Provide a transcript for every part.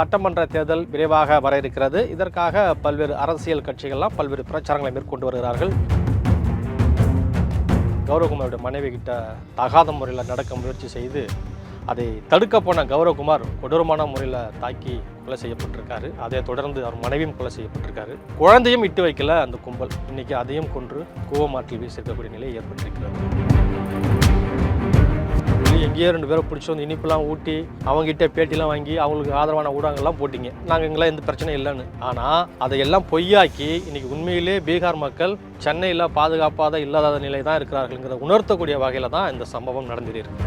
சட்டமன்ற தேர்தல் விரைவாக வர இருக்கிறது. இதற்காக பல்வேறு அரசியல் கட்சிகள்லாம் பல்வேறு பிரச்சாரங்களை மேற்கொண்டு வருகிறார்கள். கௌரவகுமாரோட மனைவி கிட்ட தகாத முறையில் நடக்க முயற்சி செய்து அதை தடுக்க போன கௌரவகுமார் கொடூரமான முறையில் தாக்கி கொலை செய்யப்பட்டிருக்காரு. அதை தொடர்ந்து அவர் மனைவியும் கொலை செய்யப்பட்டிருக்காரு. குழந்தையும் இட்டு வைக்கல அந்த கும்பல். இன்னைக்கு அதையும் கொன்று கூவமாற்றில் வீசிருக்கக்கூடிய நிலை ஏற்பட்டிருக்கிறது. இங்கேயே ரெண்டு பேரை பிடிச்சி வந்து இனிப்புலாம் ஊட்டி அவங்ககிட்ட பேட்டிலாம் வாங்கி அவங்களுக்கு ஆதரவான ஊடகங்கள்லாம் போட்டிங்க. நாங்கள் எங்கெல்லாம் எந்த பிரச்சனையும் இல்லைன்னு. ஆனால் அதையெல்லாம் பொய்யாக்கி இன்னைக்கு உண்மையிலே பீகார் மக்கள் சென்னையில் பாதுகாப்பாத இல்லாத நிலை தான் இருக்கிறார்கள்ங்கிறத உணர்த்தக்கூடிய வகையில் தான் இந்த சம்பவம் நடந்திருக்கு.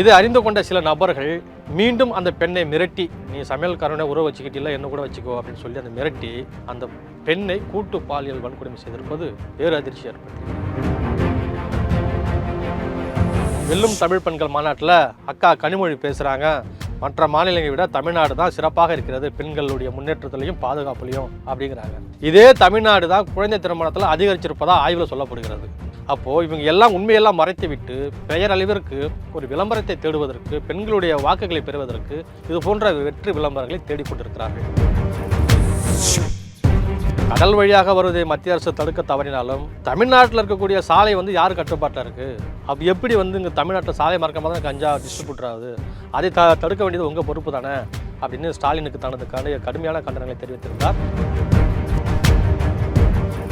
இதை அறிந்து கொண்ட சில நபர்கள் மீண்டும் அந்த பெண்ணை மிரட்டி நீ சமையல்காரனை உறவு வச்சுக்கிட்டில்ல என்ன கூட வச்சுக்கோ அப்படின்னு சொல்லி அந்த மிரட்டி அந்த பெண்ணை கூட்டு பாலியல் வன்கொடுமை செய்திருப்பது வேறு அதிர்ச்சி ஏற்பட்டது வெல்லும் தமிழ் பெண்கள் மாநாட்டில் அக்கா கனிமொழி பேசுகிறாங்க மற்ற மாநிலங்களை விட தமிழ்நாடு தான் சிறப்பாக இருக்கிறது. பெண்களுடைய முன்னேற்றத்திலையும் பாதுகாப்புலையும் அப்படிங்கிறாங்க. இதே தமிழ்நாடு தான் குழந்தை திருமணத்தில் அதிகரிச்சிருப்பதா ஆய்வில் சொல்லப்படுகிறது. அப்போது இவங்க எல்லாம் உண்மையெல்லாம் மறைத்து விட்டு பெயரளவிற்கு ஒரு விளம்பரத்தை தேடுவதற்கு பெண்களுடைய வாக்குகளை பெறுவதற்கு இது போன்ற வெற்றி விளம்பரங்களை தேடிக்கொண்டிருக்கிறார்கள். கடல் வழியாக வருவதை மத்திய அரசு தடுக்க தவறினாலும் தமிழ்நாட்டில் இருக்கக்கூடிய சாலை வந்து யார் கட்டுப்பாட்டில் இருக்குது அப்போ எப்படி வந்து இங்கே தமிழ்நாட்டில் சாலை மார்க்கமாக தான் கஞ்சா டிஸ்ட்ரிபியூட் ஆகுது அதை த தடுக்க வேண்டியது உங்கள் பொறுப்பு தானே? அப்படின்னு ஸ்டாலினுக்கு தனது கடு கடுமையான கண்டனங்களை தெரிவித்திருந்தார்.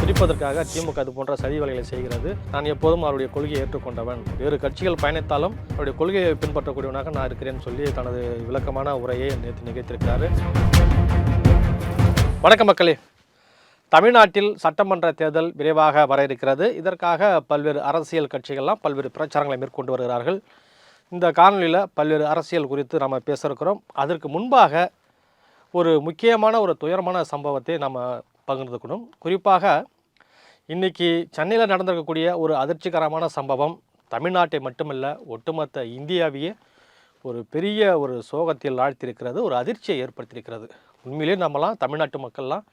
பிரிப்பதற்காக திமுக அது போன்ற சதி வேலைகளை செய்கிறது. நான் எப்போதும் அவருடைய கொள்கையை ஏற்றுக்கொண்டவன். வேறு கட்சிகள் பயணித்தாலும் அவருடைய கொள்கையை பின்பற்றக்கூடியவனாக நான் இருக்கிறேன்னு சொல்லி தனது விளக்கமான உரையை நேற்று நிகழ்த்திருக்கிறார் வணக்கம் மக்களே. தமிழ்நாட்டில் சட்டமன்ற தேர்தல் விரைவாக வர இருக்கிறது. இதற்காக பல்வேறு அரசியல் கட்சிகள்லாம் பல்வேறு பிரச்சாரங்களை மேற்கொண்டு வருகிறார்கள். இந்த காணொலியில் பல்வேறு அரசியல் குறித்து நம்ம பேசியிருக்கிறோம் அதற்கு முன்பாக ஒரு முக்கியமான ஒரு துயரமான சம்பவத்தை நம்ம பகிர்ந்துக்கணும். குறிப்பாக இன்றைக்கி சென்னையில் நடந்திருக்கக்கூடிய ஒரு அதிர்ச்சிகரமான சம்பவம் தமிழ்நாட்டை மட்டுமல்ல ஒட்டுமொத்த இந்தியாவையே ஒரு பெரிய ஒரு சோகத்தில் ஆழ்த்தியிருக்கிறது ஒரு அதிர்ச்சியை ஏற்படுத்தியிருக்கிறது. உண்மையிலேயே நம்மலாம் தமிழ்நாட்டு மக்கள்லாம்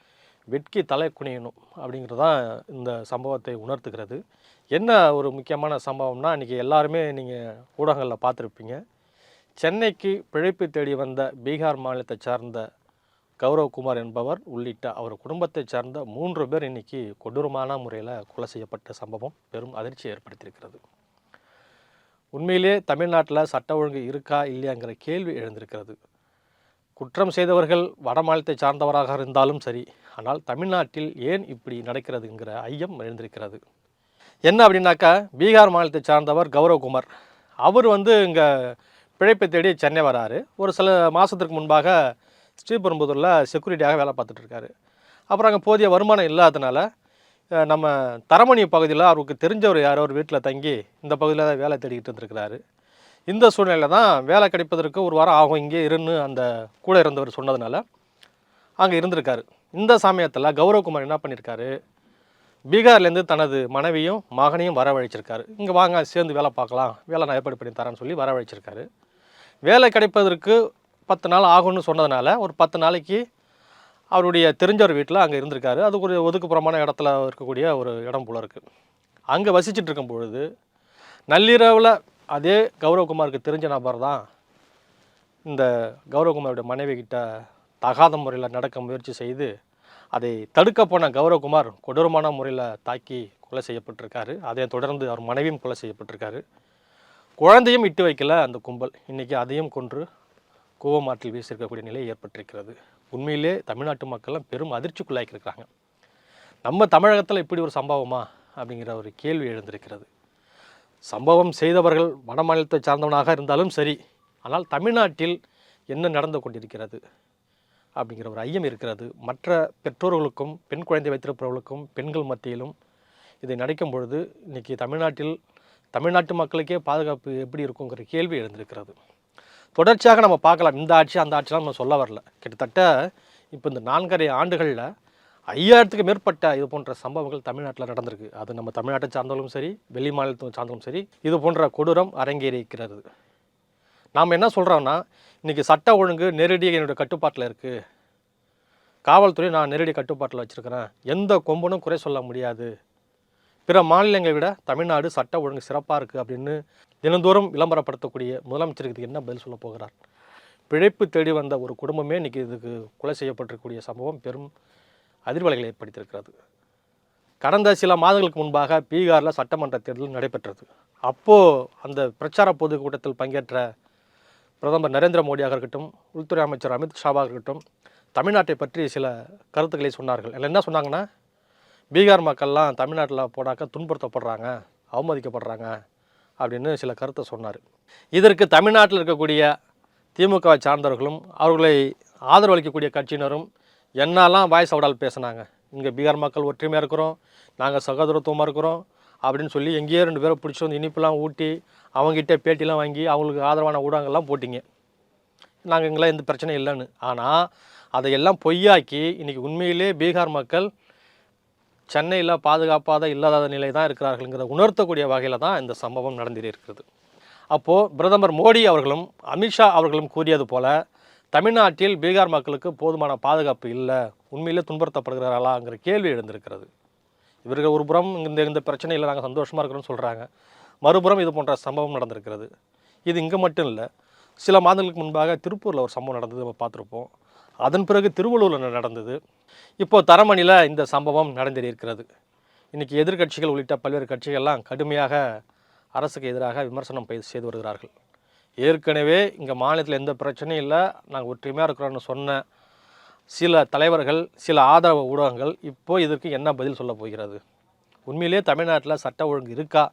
வெட்கி தலை குனியணும் அப்படிங்கிறது தான் இந்த சம்பவத்தை உணர்த்துகிறது. என்ன ஒரு முக்கியமான சம்பவம்னா இன்றைக்கி எல்லாருமே நீங்கள் ஊடகங்களில் பார்த்துருப்பீங்க. சென்னைக்கு பிழைப்பு தேடி வந்த பீகார் மாநிலத்தை சார்ந்த கௌரவ்குமார் என்பவர் உள்ளிட்ட அவர் குடும்பத்தைச் சார்ந்த மூன்று பேர் இன்னைக்கு கொடூரமான முறையில் கொலை செய்யப்பட்ட சம்பவம் பெரும் அதிர்ச்சியை ஏற்படுத்தியிருக்கிறது. உண்மையிலே தமிழ்நாட்டில் சட்ட ஒழுங்கு இருக்கா இல்லையாங்கிற கேள்வி எழுந்திருக்கிறது. குற்றம் செய்தவர்கள் வட மாநிலத்தை சார்ந்தவராக இருந்தாலும் சரி ஆனால் தமிழ்நாட்டில் ஏன் இப்படி நடக்கிறதுங்கிற ஐயம் எழுந்திருக்கிறது என்ன அப்படின்னாக்கா பீகார் மாநிலத்தை சார்ந்தவர் கௌரவகுமார். அவர் வந்து இங்கே பிழைப்பை தேடி சென்னை வராரு. ஒரு சில மாதத்திற்கு முன்பாக ஸ்ரீபெரும்புதூரில் செக்யூரிட்டியாக வேலை பார்த்துட்ருக்காரு அப்புறம் அங்கே போதிய வருமானம் இல்லாததுனால நம்ம தரமணி பகுதியில் அவருக்கு தெரிஞ்சவர் யாரோ ஒரு வீட்டில் தங்கி இந்த பகுதியில் தான் வேலை தேடிக்கிட்டு இருந்திருக்கிறாரு. இந்த சூழ்நிலையில் தான் வேலை கிடைப்பதற்கு ஒரு வாரம் ஆகும். இங்கே இருன்னு அந்த கூட இருந்தவர் சொன்னதுனால அங்கே இருந்திருக்காரு. இந்த சமயத்தில் கௌரவகுமார் என்ன பண்ணியிருக்காரு பீகார்லேருந்து தனது மனைவியும் மகனையும் வரவழைச்சிருக்காரு. இங்கே வாங்க சேர்ந்து வேலை பார்க்கலாம் வேலை நான் ஏற்பாடு பண்ணி தரேன்னு சொல்லி வரவழைச்சிருக்காரு. வேலை கிடைப்பதற்கு பத்து நாள் ஆகும்னு சொன்னதுனால ஒரு பத்து நாளைக்கு அவருடைய தெரிஞ்சவர் வீட்டில் அங்கே இருந்திருக்காரு. அது ஒரு ஒதுக்குப்புறமான இடத்துல இருக்கக்கூடிய ஒரு இடம் போல இருக்குது அங்கே வசிச்சுட்டு இருக்கும் பொழுது நள்ளிரவில் அதே கௌரவகுமாருக்கு தெரிஞ்ச நபர் தான் இந்த கௌரவகுமாரோட மனைவி கிட்ட தகாத முறையில் நடக்க முயற்சி செய்து அதை தடுக்க போன கௌரவகுமார் கொடூரமான முறையில் தாக்கி கொலை செய்யப்பட்டிருக்காரு. அதை தொடர்ந்து அவர் மனைவியும் கொலை செய்யப்பட்டிருக்காரு. குழந்தையும் இட்டு வைக்கல அந்த கும்பல். இன்றைக்கி அதையும் கொன்று கூவமாற்றில் வீசியிருக்கக்கூடிய நிலை ஏற்பட்டிருக்கிறது. உண்மையிலே தமிழ்நாட்டு மக்கள்லாம் பெரும் அதிர்ச்சிக்குள்ளாக்கியிருக்கிறாங்க நம்ம தமிழகத்தில் இப்படி ஒரு சம்பவமா? அப்படிங்கிற ஒரு கேள்வி எழுந்திருக்கிறது. சம்பவம் செய்தவர்கள் வட மாநிலத்தை சார்ந்தவனாக இருந்தாலும் சரி ஆனால் தமிழ்நாட்டில் என்ன நடந்து கொண்டிருக்கிறது அப்படிங்கிற ஒரு ஐயம் இருக்கிறது. மற்ற பெற்றோர்களுக்கும் பெண் குழந்தை வைத்திருப்பவர்களுக்கும் பெண்கள் மத்தியிலும் இதை நடக்கும் பொழுது இன்றைக்கி தமிழ்நாட்டில் தமிழ்நாட்டு மக்களுக்கே பாதுகாப்பு எப்படி இருக்குங்கிற கேள்வி எழுந்திருக்கிறது. தொடர்ச்சியாக நம்ம பார்க்கலாம். இந்த ஆட்சி அந்த ஆட்சிலாம் நம்ம சொல்ல வரல. கிட்டத்தட்ட இப்போ இந்த நான்கரை ஆண்டுகளில் ஐயாயிரத்துக்கு மேற்பட்ட இது போன்ற சம்பவங்கள் தமிழ்நாட்டில் நடந்திருக்கு. அது நம்ம தமிழ்நாட்டை சார்ந்தாலும் சரி வெளி மாநிலத்தை சார்ந்தாலும் சரி இது போன்ற கொடூரம் அரங்கேறிக்கிறது நாம் என்ன சொல்கிறோன்னா இன்றைக்கி சட்ட ஒழுங்கு நேரடியாக என்னுடைய கட்டுப்பாட்டில் இருக்குது காவல்துறை நான் நேரடி கட்டுப்பாட்டில் வச்சுருக்கிறேன். எந்த கொம்பனும் குறை சொல்ல முடியாது. பிற மாநிலங்களை விட தமிழ்நாடு சட்ட ஒழுங்கு சிறப்பாக இருக்குது அப்படின்னு தினந்தோறும் விளம்பரப்படுத்தக்கூடிய முதலமைச்சருக்கு இதுக்கு என்ன பதில் சொல்ல போகிறார்? பிழைப்பு தேடி வந்த ஒரு குடும்பமே இன்றைக்கி இதுக்கு கொலை செய்யப்பட்டிருக்கக்கூடிய சம்பவம். பெரும் அதிர்வலைகளை ஏற்படுத்தியிருக்கிறது. கடந்த சில மாதங்களுக்கு முன்பாக பீகாரில் சட்டமன்ற தேர்தல் நடைபெற்றது. அப்போது அந்த பிரச்சார பொதுக்கூட்டத்தில் பங்கேற்ற பிரதமர் நரேந்திர மோடியாக இருக்கட்டும் உள்துறை அமைச்சர் அமித் ஷாவாக இருக்கட்டும் தமிழ்நாட்டை பற்றி சில கருத்துக்களை சொன்னார்கள். இல்லை என்ன சொன்னாங்கன்னா பீகார் மக்கள்லாம் தமிழ்நாட்டில் போனாக்க துன்புறுத்தப்படுறாங்க அவமதிக்கப்படுறாங்க அப்படின்னு சில கருத்தை சொன்னார். இதற்கு தமிழ்நாட்டில் இருக்கக்கூடிய திமுகவை சார்ந்தவர்களும் அவர்களை ஆதரவளிக்கக்கூடிய கட்சியினரும் என்னெல்லாம் வாய்ஸ் அவடால் பேசுனாங்க? இங்கே பீகார் மக்கள் ஒற்றுமையாக இருக்கிறோம் நாங்கள் சகோதரத்துவமாக இருக்கிறோம் அப்படின்னு சொல்லி எங்கேயோ ரெண்டு பேரை பிடிச்சி வந்து இனிப்புலாம் ஊட்டி அவங்ககிட்ட பேட்டிலாம் வாங்கி அவங்களுக்கு ஆதரவான ஊடகங்கள்லாம் போட்டிங்க. நாங்கள் எங்களாம் எந்த பிரச்சனையும் இல்லைன்னு. ஆனால் அதையெல்லாம் பொய்யாக்கி இன்றைக்கி உண்மையிலே பீகார் மக்கள் சென்னையில் பாதுகாப்பாக இல்லாத நிலை தான் இருக்கிறார்கள்ங்கிற உணர்த்தக்கூடிய வகையில் தான் இந்த சம்பவம் நடந்திருக்கிறது அப்போது பிரதமர் மோடி அவர்களும் அமித்ஷா அவர்களும் கூறியது போல் தமிழ்நாட்டில் பீகார் மக்களுக்கு போதுமான பாதுகாப்பு இல்லை உண்மையிலே துன்புறுத்தப்படுகிறார்களாங்கிற கேள்வி எழுந்திருக்கிறது. இவர்கள் ஒரு புறம் இந்த இந்த பிரச்சனையில் நாங்கள் சந்தோஷமாக இருக்கிறோம்னு சொல்கிறாங்க மறுபுறம் இது போன்ற சம்பவம் நடந்திருக்கிறது. இது இங்கே மட்டும் இல்லை சில மாதங்களுக்கு முன்பாக திருப்பூரில் ஒரு சம்பவம் நடந்தது நம்ம பார்த்துருப்போம். அதன் பிறகு திருவள்ளூரில் நடந்தது. இப்போது தரமணியில் இந்த சம்பவம் நடந்தேறியிருக்கிறது இன்றைக்கி எதிர்க்கட்சிகள் உள்ளிட்ட பல்வேறு கட்சிகள்லாம் கடுமையாக அரசுக்கு எதிராக விமர்சனம் செய்து வருகிறார்கள். ஏற்கனவே இங்கே மாநிலத்தில் எந்த பிரச்சனையும் இல்லை. நாங்கள் ஒற்றுமையாக இருக்கிறோன்னு சொன்ன சில தலைவர்கள் சில ஆதரவு ஊடகங்கள் இப்போ இதற்கு என்ன பதில் சொல்ல போகிறது? உண்மையிலேயே தமிழ்நாட்டில் சட்ட ஒழுங்கு இருக்கா?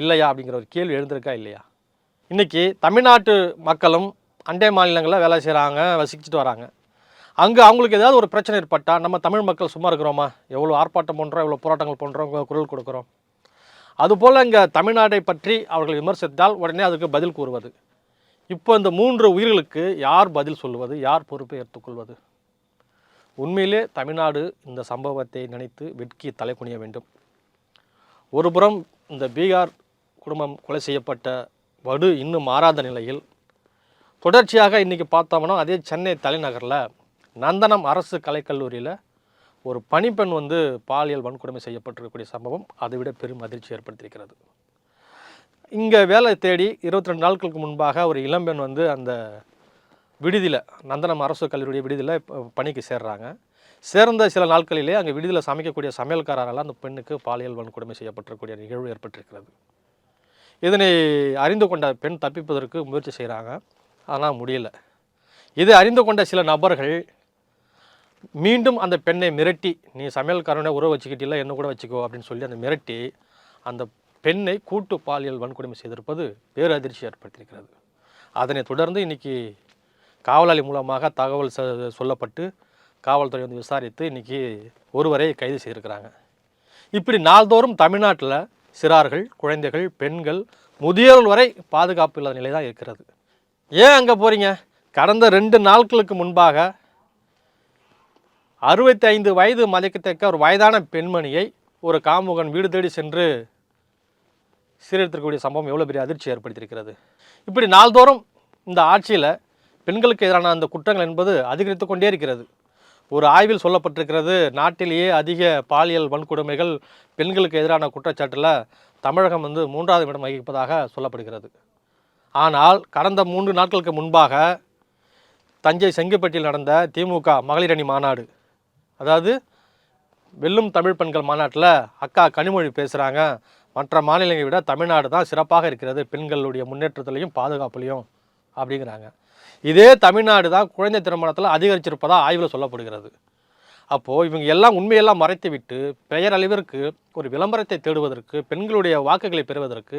இல்லையா? அப்படிங்கிற ஒரு கேள்வி எழுந்திருக்கா இல்லையா? இன்றைக்கி தமிழ்நாட்டு மக்களும் அண்டை மாநிலங்களில் வேலை செய்கிறாங்க வசிச்சுட்டு வராங்க. அங்கே அவங்களுக்கு ஏதாவது ஒரு பிரச்சனை ஏற்பட்டால் நம்ம தமிழ் மக்கள் சும்மா இருக்கிறோமா? எவ்வளோ ஆர்ப்பாட்டம் பண்ணுறோம் எவ்வளோ போராட்டங்கள் பண்ணுறோம் குரல் கொடுக்குறோம்? அதுபோல் இங்கே தமிழ்நாட்டை பற்றி அவர்கள் விமர்சித்தால் உடனே அதுக்கு பதில் கூறுவது. இப்போ இந்த மூன்று உயிர்களுக்கு யார் பதில் சொல்லுவது? யார் பொறுப்பை ஏற்றுக்கொள்வது? உண்மையிலே தமிழ்நாடு இந்த சம்பவத்தை நினைத்து வெட்கி தலை குனிய வேண்டும். ஒருபுறம் இந்த பீகார் குடும்பம் கொலை செய்யப்பட்ட வடு இன்னும் மாறாத நிலையில் தொடர்ச்சியாக இன்றைக்கி பார்த்தோம்னா அதே சென்னை தலைநகரில் நந்தனம் அரசு கலைக்கல்லூரியில் ஒரு பணிப்பெண் வந்து பாலியல் வன்கொடுமை செய்யப்பட்டிருக்கக்கூடிய சம்பவம் அதை விட பெரும் அதிர்ச்சி ஏற்படுத்தியிருக்கிறது. இங்கே வேலை தேடி இருபத்தி ரெண்டு நாட்களுக்கு முன்பாக ஒரு இளம்பெண் வந்து அந்த விடுதியில் நந்தனம் அரசு கல்லூரிய விடுதியில் பணிக்கு சேர்றாங்க. சேர்ந்த சில நாட்களிலே அங்கே விடுதியில் சமைக்கக்கூடிய சமையல்காரரால் அந்த பெண்ணுக்கு பாலியல் வன்கொடுமை செய்யப்பட்டிருக்கக்கூடிய நிகழ்வு ஏற்பட்டிருக்கிறது. இதனை அறிந்து கொண்ட பெண் தப்பிப்பதற்கு முயற்சி செய்கிறாங்க ஆனால் முடியல. இதை அறிந்து கொண்ட சில நபர்கள் மீண்டும் அந்த பெண்ணை மிரட்டி நீ சமையல்காரனை உறவு வச்சுக்கிட்டில்ல என்ன கூட வச்சுக்கோ அப்படின்னு சொல்லி அந்த மிரட்டி அந்த பெண்ணை கூட்டு பாலியல் வன்கொடுமை செய்திருப்பது பேரதிர்ச்சி ஏற்படுத்தியிருக்கிறது. அதனை தொடர்ந்து இன்னைக்கு காவலாளி மூலமாக தகவல் சொல்லப்பட்டு காவல்துறை வந்து விசாரித்து இன்னைக்கு ஒருவரை கைது செய்திருக்கிறாங்க. இப்படி நாள்தோறும் தமிழ்நாட்டில் சிறார்கள் குழந்தைகள் பெண்கள் முதியோர்கள் வரை பாதுகாப்பு இல்லாத நிலை தான் இருக்கிறது. ஏன் அங்கே போகிறீங்க கடந்த ரெண்டு நாட்களுக்கு முன்பாக அறுபத்தி ஐந்து வயது மதிக்கத்தக்க ஒரு வயதான பெண்மணியை ஒரு காமுகன் வீடு தேடி சென்று சீரழித்திருக்கக்கூடிய சம்பவம் எவ்வளோ பெரிய அதிர்ச்சி ஏற்படுத்தியிருக்கிறது? இப்படி நாள்தோறும் இந்த ஆட்சியில் பெண்களுக்கு எதிரான அந்த குற்றங்கள் என்பது அதிகரித்து கொண்டே இருக்கிறது. ஒரு ஆய்வில் சொல்லப்பட்டிருக்கிறது நாட்டிலேயே அதிக பாலியல் வன்கொடுமைகள் பெண்களுக்கு எதிரான குற்றச்சாட்டில் தமிழகம் வந்து மூன்றாவது இடம் வகிப்பதாக சொல்லப்படுகிறது. ஆனால் கடந்த மூன்று நாட்களுக்கு முன்பாக தஞ்சை செங்கல்பட்டில் நடந்த திமுக மகளிர் அணி மாநாடு அதாவது வெல்லும் தமிழ் பெண்கள் மாநாட்டில் அக்கா கனிமொழி பேசுகிறாங்க மற்ற மாநிலங்களை விட தமிழ்நாடு தான் சிறப்பாக இருக்கிறது. பெண்களுடைய முன்னேற்றத்திலையும் பாதுகாப்புலையும் அப்படிங்கிறாங்க. இதே தமிழ்நாடு தான் குழந்தை திருமணத்தில் அதிகரிச்சிருப்பதாக ஆய்வில் சொல்லப்படுகிறது. அப்போது இவங்க எல்லாம் உண்மையெல்லாம் மறைத்து விட்டு பெயர் ஒரு விளம்பரத்தை தேடுவதற்கு பெண்களுடைய வாக்குகளை பெறுவதற்கு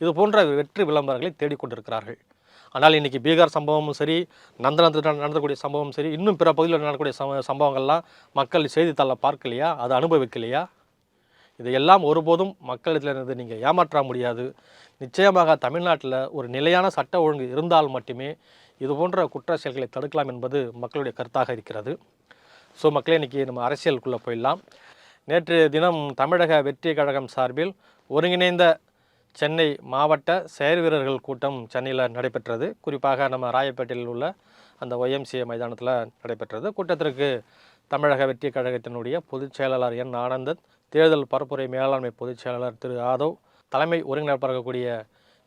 இது போன்ற வெற்றி விளம்பரங்களை தேடிக்கொண்டிருக்கிறார்கள். ஆனால் இன்றைக்கி பீகார் சம்பவமும் சரி நந்தனத்தில் நடக்கக்கூடிய நடந்தக்கூடிய சரி இன்னும் பிற பகுதியில் நடக்கக்கூடிய சம்ப சம்பவங்கள்லாம் மக்கள் செய்தித்தாளில் பார்க்கலையா? அதை அனுபவிக்கலையா? இதையெல்லாம் ஒருபோதும் மக்களிடத்திலிருந்து நீங்கள் ஏமாற்ற முடியாது. நிச்சயமாக தமிழ்நாட்டில் ஒரு நிலையான சட்ட ஒழுங்கு இருந்தால் மட்டுமே இது போன்ற குற்ற செயல்களை தடுக்கலாம் என்பது மக்களுடைய கருத்தாக இருக்கிறது. ஸோ மக்களே இன்றைக்கி நம்ம அரசியலுக்குள்ளே போயிடலாம். நேற்று தினம் தமிழக வெற்றி கழகம் சார்பில் ஒருங்கிணைந்த சென்னை மாவட்ட செயல் வீரர்கள் கூட்டம் சென்னையில் நடைபெற்றது. குறிப்பாக நம்ம ராயப்பேட்டையில் உள்ள அந்த ஒய்எம்சிஏ மைதானத்தில் நடைபெற்றது. கூட்டத்திற்கு தமிழக வெற்றி கழகத்தினுடைய பொதுச் செயலாளர் என் ஆனந்தன் தேர்தல் பரப்புரை மேலாண்மை பொதுச் செயலாளர் திரு ஆதவ் தலைமை ஒருங்கிணைப்பாக இருக்கக்கூடிய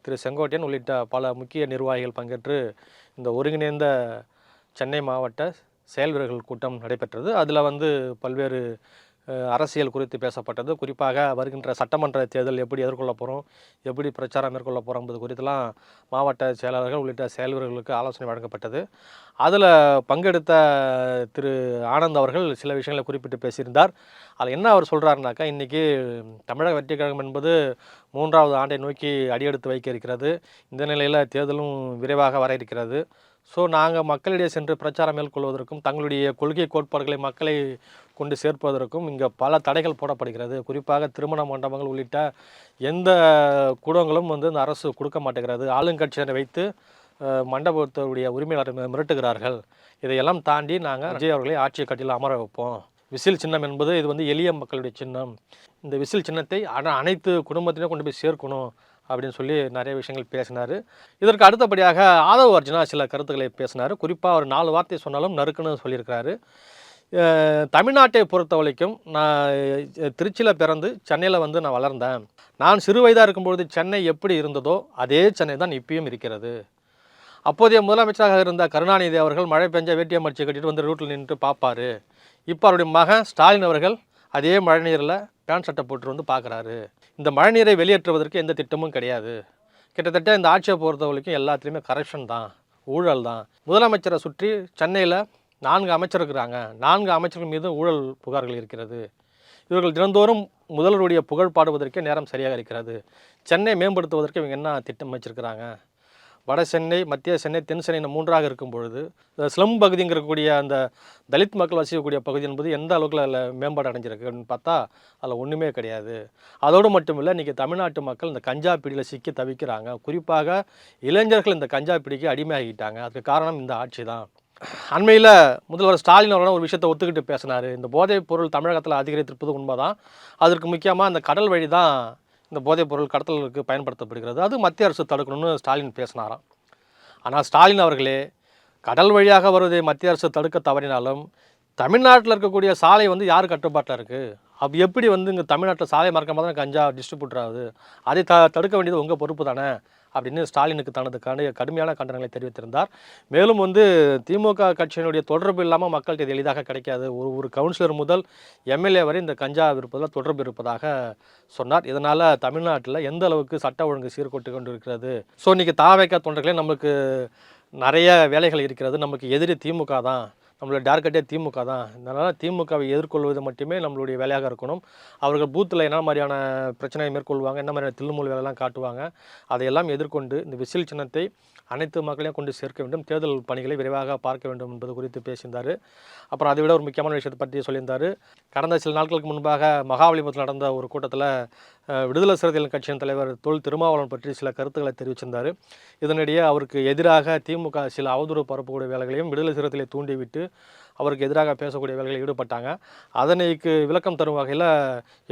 திரு செங்கோட்டையன் உள்ளிட்ட பல முக்கிய நிர்வாகிகள் பங்கேற்று இந்த ஒருங்கிணைந்த சென்னை மாவட்ட செயல் வீரர்கள் கூட்டம் நடைபெற்றது. அதில் வந்து பல்வேறு அரசியல் குறித்து பேசப்பட்டது. குறிப்பாக வருகின்ற சட்டமன்ற தேர்தல் எப்படி எதிர்கொள்ள போகிறோம் எப்படி பிரச்சாரம் மேற்கொள்ள போகிறோம் என்பது குறித்தெல்லாம் மாவட்ட செயலாளர்கள் உள்ளிட்ட செயல்வர்களுக்கு ஆலோசனை வழங்கப்பட்டது. அதில் பங்கெடுத்த திரு ஆனந்த் அவர்கள் சில விஷயங்களை குறிப்பிட்டு பேசியிருந்தார். அதில் என்ன அவர் சொல்கிறாருனாக்கா இன்றைக்கி தமிழக வெற்றி கழகம் என்பது மூன்றாவது ஆண்டை நோக்கி அடியெடுத்து வைக்க இருக்கிறது இந்த நிலையில் தேர்தலும் விரைவாக வர இருக்கிறது. ஸோ நாங்கள் மக்களிடையே சென்று பிரச்சாரம் மேற்கொள்வதற்கும் தங்களுடைய கொள்கை கோட்பாடுகளை மக்களை கொண்டு சேர்ப்பதற்கும் இங்கே பல தடைகள் போடப்படுகிறது. குறிப்பாக திருமண மண்டபங்கள் உள்ளிட்ட எந்த கூடங்களும் வந்து இந்த அரசு கொடுக்க மாட்டேங்கிறது. ஆளுங்கட்சியினரை வைத்து மண்டபத்துடைய உரிமையாளர் மிரட்டுகிறார்கள். இதையெல்லாம் தாண்டி நாங்கள் விஜய் அவர்களை ஆட்சி கட்டியில் அமர வைப்போம். விசில் சின்னம் என்பது இது வந்து எளிய மக்களுடைய சின்னம். இந்த விசில் சின்னத்தை அன அனைத்து குடும்பத்திலையும் கொண்டு போய் சேர்க்கணும் அப்படின்னு சொல்லி நிறைய விஷயங்கள் பேசினார். இதற்கு அடுத்தபடியாக ஆதவ் அர்ஜுனா சில கருத்துக்களை பேசினார். குறிப்பாக ஒரு நாலு வார்த்தை சொன்னாலும் நறுக்குன்னு சொல்லியிருக்கிறாரு. தமிழ்நாட்டை பொறுத்த வரைக்கும் நான் திருச்சியில் பிறந்து சென்னையில் வந்து நான் வளர்ந்தேன். நான் சிறு வயதாக இருக்கும்பொழுது சென்னை எப்படி இருந்ததோ அதே சென்னை தான் இப்பயும் இருக்கிறது. அப்போதைய முதலமைச்சராக இருந்த கருணாநிதி அவர்கள் மழை பெஞ்ச வேட்டியம் மடிச்சு கட்டிட்டு வந்து ரூட்டில் நின்று பார்ப்பாரு இப்போ அவருடைய மகன் ஸ்டாலின் அவர்கள் அதே மழை நீரில் பேண்ட் சட்டை போட்டு வந்து பார்க்குறாரு இந்த மழை நீரை வெளியேற்றுவதற்கு எந்த திட்டமும் கிடையாது. கிட்டத்தட்ட இந்த ஆட்சியை பொறுத்த வரைக்கும் எல்லாத்துலேயுமே கரப்ஷன் தான் ஊழல் தான். முதலமைச்சரை சுற்றி சென்னையில் நான்கு அமைச்சர் இருக்கிறாங்க. நான்கு அமைச்சர்கள் மீது ஊழல் புகார்கள் இருக்கிறது. இவர்கள் தினந்தோறும் முதல்வருடைய புகழ் பாடுவதற்கே நேரம் சரியாக இருக்கிறது. சென்னை மேம்படுத்துவதற்கு இவங்க என்ன திட்டம் வச்சிருக்கிறாங்க? வட சென்னை மத்திய சென்னை தென் சென்னை மூன்றாக இருக்கும் பொழுது ஸ்லம் பகுதிங்கிறக்கூடிய அந்த தலித் மக்கள் வசிக்கக்கூடிய பகுதி என்பது எந்த அளவுக்கு அதில் மேம்பாடு அடைஞ்சிருக்குன்னு பார்த்தா அதில் ஒன்றுமே கிடையாது. அதோடு மட்டும் இல்லை இன்றைக்கி தமிழ்நாட்டு மக்கள் இந்த கஞ்சா பிடியில் சிக்கி தவிக்கிறாங்க. குறிப்பாக இளைஞர்கள் இந்த கஞ்சா பிடிக்கு அடிமையாகிட்டாங்க. அதுக்கு காரணம் இந்த ஆட்சி தான். அண்மையில் முதல்வர் ஸ்டாலின் அவர்கள் ஒரு விஷயத்தை ஒத்துக்கிட்டு பேசினார். இந்த போதைப் பொருள் தமிழகத்தில் அதிகரித்திருப்பது உண்மைதான். அதற்கு முக்கியமாக அந்த கடல் வழி தான் இந்த போதைப் பொருள் கடத்தலுக்கு பயன்படுத்தப்படுகிறது. அது மத்திய அரசு தடுக்கணும்னு ஸ்டாலின் பேசினாராம். ஆனால் ஸ்டாலின் அவர்களே கடல் வழியாக வருவதை மத்திய அரசு தடுக்க தவறினாலும் தமிழ்நாட்டில் இருக்கக்கூடிய சாலை வந்து யார் கட்டுப்பாட்டில் இருக்குது அப்போ எப்படி வந்து இங்கே தமிழ்நாட்டில் சாலை மறக்காமல் தான் கஞ்சா டிஸ்ட்ரிபியூட் ஆகுது? அதை த தடுக்க வேண்டியது உங்கள் பொறுப்பு தானே? அப்படின்னு ஸ்டாலினுக்கு தனது கடு கடுமையான கண்டனங்களை தெரிவித்திருந்தார். மேலும் வந்து திமுக கட்சியினுடைய தொடர்பு இல்லாமல் மக்கள்கிட்ட இது எளிதாக கிடைக்காது. ஒரு ஒரு கவுன்சிலர் முதல் எம்எல்ஏ வரை இந்த கஞ்சா விற்பதில் தொடர்பு இருப்பதாக சொன்னார். இதனால் தமிழ்நாட்டில் எந்த அளவுக்கு சட்ட ஒழுங்கு சீர்கொட்டு கொண்டு இருக்கிறது ஸோ இன்றைக்கி தாவேக்கா தொண்டர்களே நமக்கு நிறைய வேலைகள் இருக்கிறது. நமக்கு எதிரி திமுக தான். நம்மளோட டார்கெட்டே திமுக தான். அதனால் திமுகவை எதிர்கொள்வது மட்டுமே நம்மளுடைய வேலையாக இருக்கணும். அவர்கள் பூத்தில் என்ன மாதிரியான பிரச்சனையை மேற்கொள்வாங்க என்ன மாதிரியான தில்லுமுல் வேலைலாம் காட்டுவாங்க அதையெல்லாம் எதிர்கொண்டு இந்த விசில் சின்னத்தை அனைத்து மக்களையும் கொண்டு சேர்க்க வேண்டும். தேர்தல் பணிகளை விரைவாக பார்க்க வேண்டும் என்பது குறித்து பேசியிருந்தார். அப்புறம் அதை விட ஒரு முக்கியமான விஷயத்தை பற்றி சொல்லியிருந்தார். கடந்த சில நாட்களுக்கு முன்பாக மகாபலிபுரத்தில் நடந்த ஒரு கூட்டத்தில் விடுதலை சிறுத்தைகள் கட்சியின் தலைவர் தொல் திருமாவளவன் பற்றி சில கருத்துக்களை தெரிவிச்சிருந்தார். இதனிடையே அவருக்கு எதிராக திமுக சில அவதூறு பரப்பக்கூடிய வேலைகளையும் விடுதலை சிறுத்தைகளை தூண்டிவிட்டு அவருக்கு எதிராக பேசக்கூடிய வேலைகளில் ஈடுபட்டாங்க. அதனைக்கு விளக்கம் தரும் வகையில்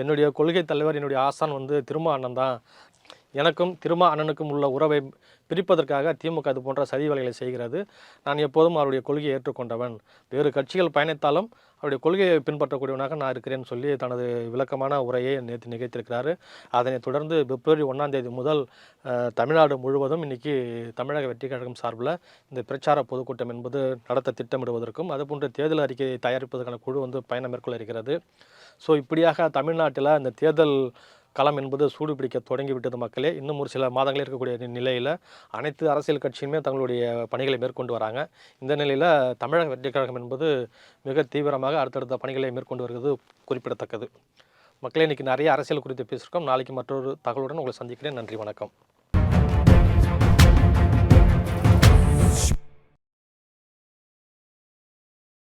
என்னுடைய கொள்கை தலைவர் என்னுடைய ஆசான் வந்து திருமா அண்ணன் தான் எனக்கும் திருமா அண்ணனுக்கும் உள்ள உறவை பிரிப்பதற்காக திமுக அது போன்ற சதி வேலைகளை செய்கிறது. நான் எப்போதும் அவருடைய கொள்கையை ஏற்றுக்கொண்டவன். வேறு கட்சிகள் பயணித்தாலும் அவருடைய கொள்கையை பின்பற்றக்கூடியவனாக நான் இருக்கிறேன்னு சொல்லி தனது விளக்கமான உரையை நேற்று நிகழ்த்தியிருக்கிறாரு. அதனைத் தொடர்ந்து பிப்ரவரி ஒன்றாம் தேதி முதல் தமிழ்நாடு முழுவதும் இன்னைக்கு தமிழக வெற்றி கழகம் சார்பில் இந்த பிரச்சார பொதுக்கூட்டம் என்பது நடத்த திட்டமிடுவதற்கும் அதுபோன்ற தேர்தல் அறிக்கையை தயாரிப்பதற்கான குழு வந்து பயணம் மேற்கொள்ள இருக்கிறது. ஸோ இப்படியாக தமிழ்நாட்டில் இந்த தேர்தல் களம் என்பது சூடு பிடிக்க தொடங்கிவிட்டது மக்களே. இன்னும் ஒரு சில மாதங்கள் இருக்கக்கூடிய நிலையில் அனைத்து அரசியல் கட்சியுமே தங்களுடைய பணிகளை மேற்கொண்டு வராங்க. இந்த நிலையில் தமிழக வெற்றி கழகம் என்பது மிக தீவிரமாக அடுத்தடுத்த பணிகளை மேற்கொண்டு வருகிறது குறிப்பிடத்தக்கது. மக்களே இன்றைக்கி நிறைய அரசியல் குறித்து பேசியிருக்கோம். நாளைக்கு மற்றொரு தகவலுடன் உங்களை சந்திக்கிறேன். நன்றி வணக்கம்.